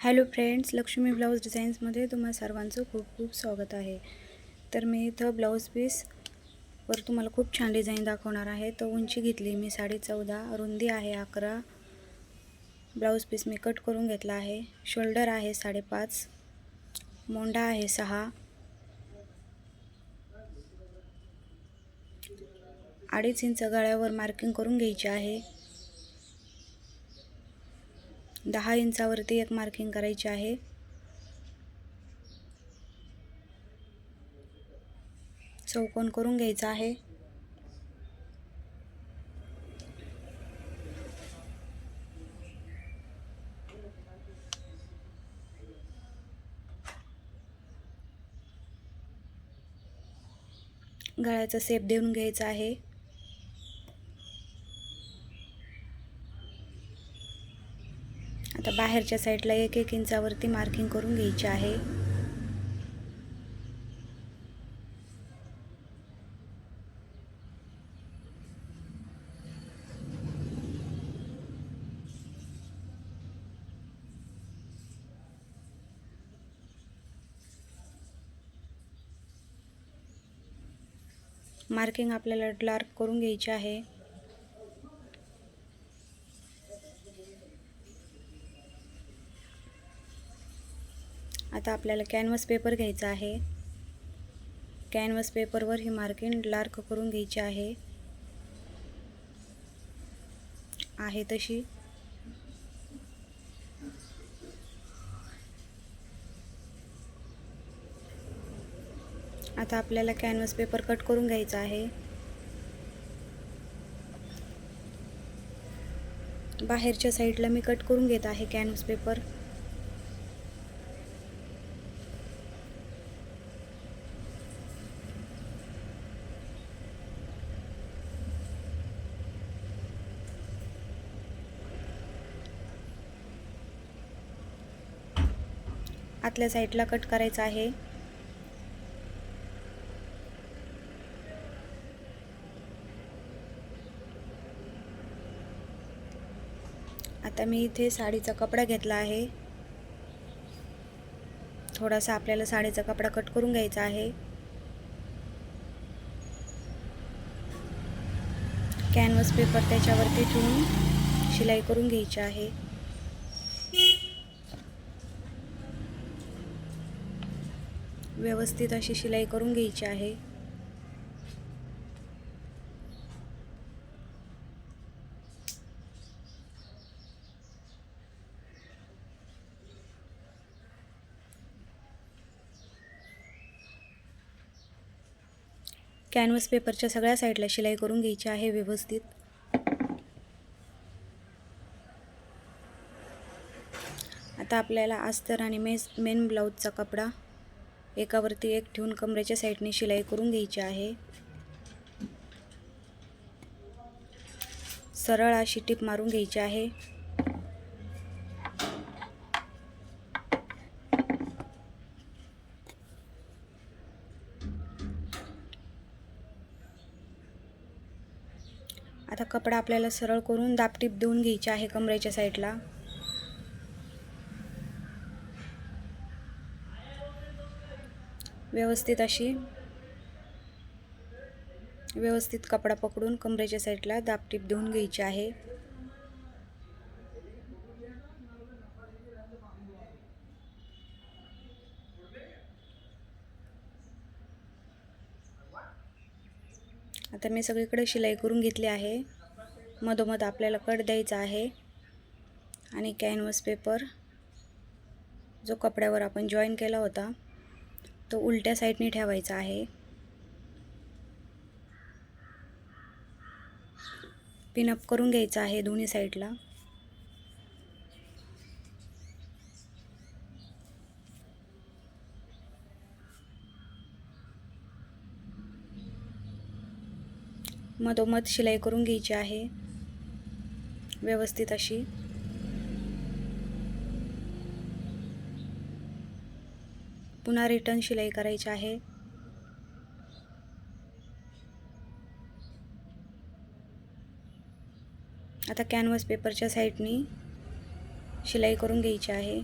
Hello friends Lakshmi blouse डिझाईन्समध्ये तुम्हा सर्वांचं खूप खूप स्वागत आहे. तर मी इथं ब्लाऊज पीसवर तुम्हाला खूप छान डिझाईन दाखवणार आहे. तर उंची घेतली मी साडे चौदा रुंदी आहे अकरा. ब्लाऊज पीस मी कट करून घेतला आहे. शोल्डर आहे साडेपाच मोंडा आहे सहा. अडीच इंच गळ्यावर मार्किंग करून घ्यायची आहे. दहा इंचावरती एक मार्किंग करायची आहे. चौकोन करून घ्यायचा आहे. गळ्याचा सेप देऊन घ्यायचा आहे आता बाहेरच्या साईडला एक एक इंचावरती मार्किंग करून घ्यायची आहे. मार्किंग आपल्याला डार्क करून घ्यायची आहे. आता आपल्याला कॅनव्हस पेपर घ्यायचा आहे. कॅनव्हस पेपरवर ही मार्किंग डार्क करून घ्यायची आहे. आहे तशी. आता आपल्याला कॅनव्हस पेपर कट करून घ्यायचा आहे. बाहेरच्या साईडला मी कट करून घेत आहे कॅनव्हस पेपर आतल्या साईडला कट करायचा आहे. आता मी इथे साडीचा कपडा घेतला आहे. थोडासा आपल्याला साडीचा कपडा कट करून घ्यायचा आहे. कॅनव्हस पेपर त्याच्यावरती ठेवून शिलाई करून घ्यायची आहे. व्यवस्थित अशी शिलाई करून घ्यायची आहे. कॅनव्हस पेपरच्या सगळ्या साईडला शिलाई करून घ्यायची आहे व्यवस्थित. आता आपल्याला अस्तर आणि मेस मेन ब्लाऊजचा कपडा एकावरती एक ठेवून कमरेच्या साईडने शिलाई करून घ्यायची आहे. सरळ अशी टीप मारून घ्यायची आहे. आता कपडा आपल्याला सरळ करून दापटीप देऊन घ्यायची आहे कमरेच्या साईडला. व्यवस्थित अशी व्यवस्थित कपडा पकडून कमरेच्या साईडला दापटीप देऊन घ्यायची आहे. आता मी सगळीकडे शिलाई करून घेतली आहे. मधोमध आपल्याला कट द्यायचा आहे. आणि कॅनव्हस पेपर जो कपड्यावर आपण जॉईन केला होता. तो उलट्या साईडने ठेवायचा आहे. पिनअप करून घ्यायचा आहे दोन्ही साईडला. मधोमध शिलाई करून घ्यायची आहे. व्यवस्थित अशी. पुन्हा रिटर्न शिलाई करायची आहे. आता कॅनव्हास पेपरच्या साईडनी शिलाई करून घ्यायची आहे.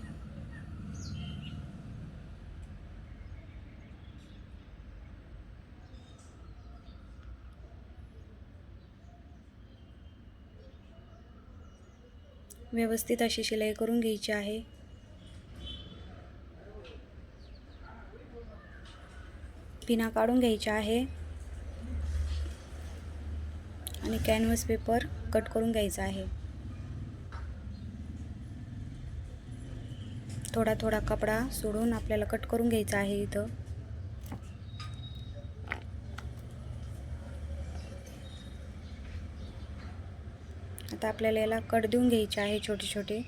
व्यवस्थित अशी शिलाई करून घ्यायची आहे. पिना काढून घ्यायच्या आहे. आणि कॅनव्हस पेपर कट करून घ्यायचा आहे. थोडा थोडा कपडा सोडून आपल्याला कट करून घ्यायचा आहे इथं. आता आपल्याला याला कट देऊन घ्यायचे आहे छोटे छोटे.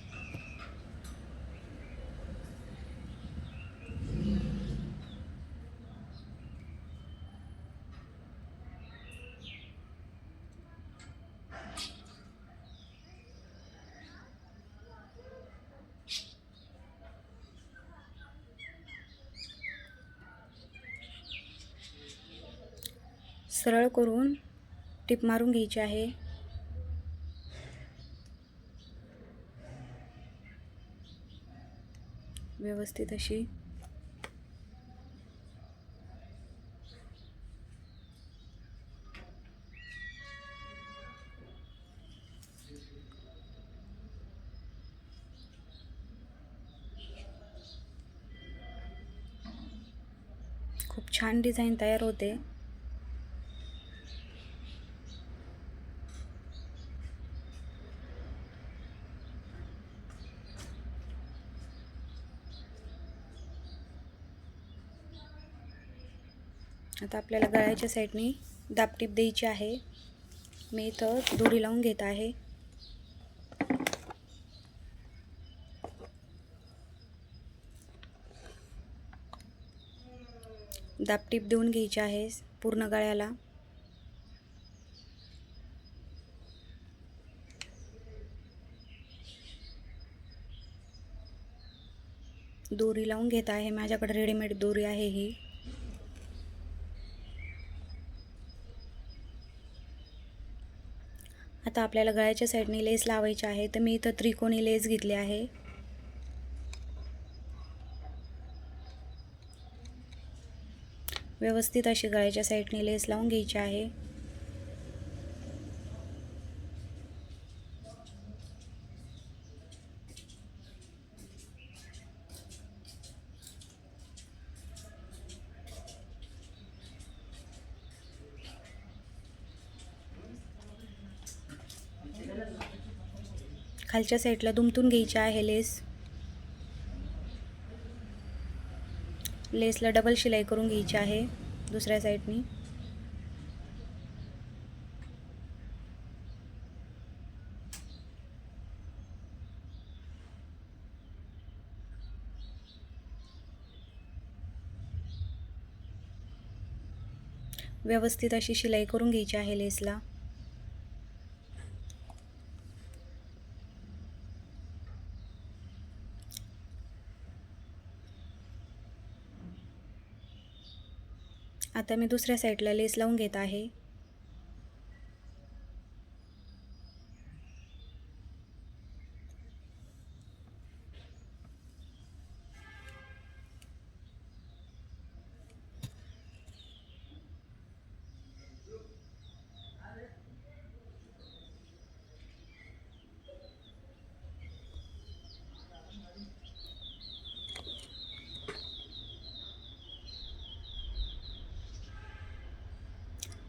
सरळ करून टिप मारून घ्यायची आहे. व्यवस्थित अशी. खूप छान डिझाईन तयार होते. आता आपल्याला गळ्याच्या साईडनी दापटीप द्यायची आहे. मी इथं दोरी लावून घेत आहे. दापटीप देऊन घ्यायची आहे पूर्ण गळ्याला. दोरी लावून घेत आहे. माझ्याकडे रेडीमेड दोरी आहे ही. आता आपल्याला गळ्याच्या साईडने लेस लावायची आहे तर मी इथं त्रिकोणी लेस घेतली आहे. व्यवस्थित अशी गळ्याच्या साईडने लेस लावून घ्यायची आहे. खालच्या साईडला दुमतून घ्यायची आहे लेस. लेसला डबल शिलाई करून घ्यायची आहे दुसऱ्या साईडनी. व्यवस्थित अशी शिलाई करून घ्यायची आहे लेसला. आता मी दुसऱ्या साईडला लेस लावून घेत आहे.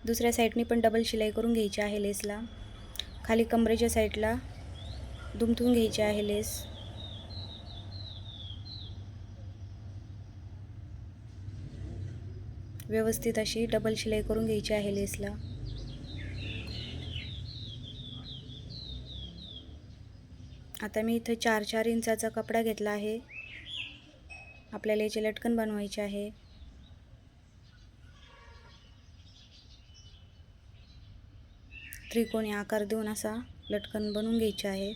दुसऱ्या साईडनी पण डबल शिलाई करून घ्यायची आहे लेसला. खाली कमरेच्या साईडला दुमथून घ्यायची आहे लेस. व्यवस्थित अशी डबल शिलाई करून घ्यायची आहे लेसला. आता मी इथं चार चार इंचाचा कपडा घेतला आहे. आपल्याला याचे लटकन बनवायचे आहे. त्रिकोणी आकार देऊन असा लटकन बनवून घ्यायचे आहे.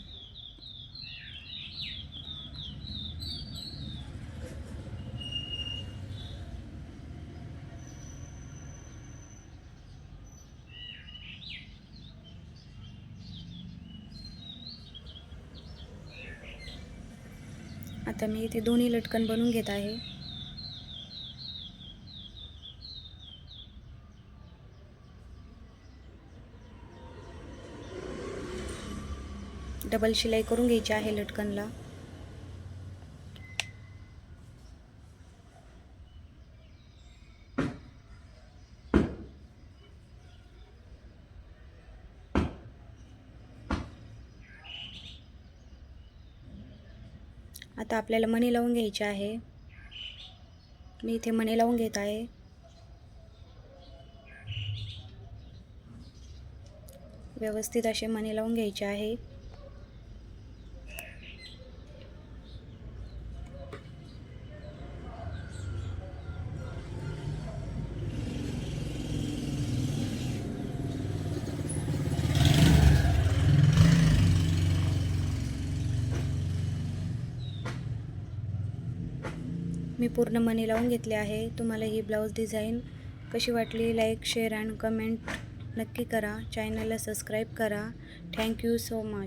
आता मी इथे दोन्ही लटकन बनवून घेत आहे. डबल शिलाई करून घ्यायची आहे लटकनला. आता आपल्याला मणी लावून घ्यायचे आहे. मी इथे मणी लावून घेत आहे. व्यवस्थित असे मणी लावून घ्यायचे आहे. मी पूर्ण मनी लावून घेतले आहे. तुम्हाला ही ब्लाऊज डिझाईन कशी वाटली? लाईक शेअर अँड कमेंट नक्की करा. चॅनलला सबस्क्राईब करा. Thank you so much.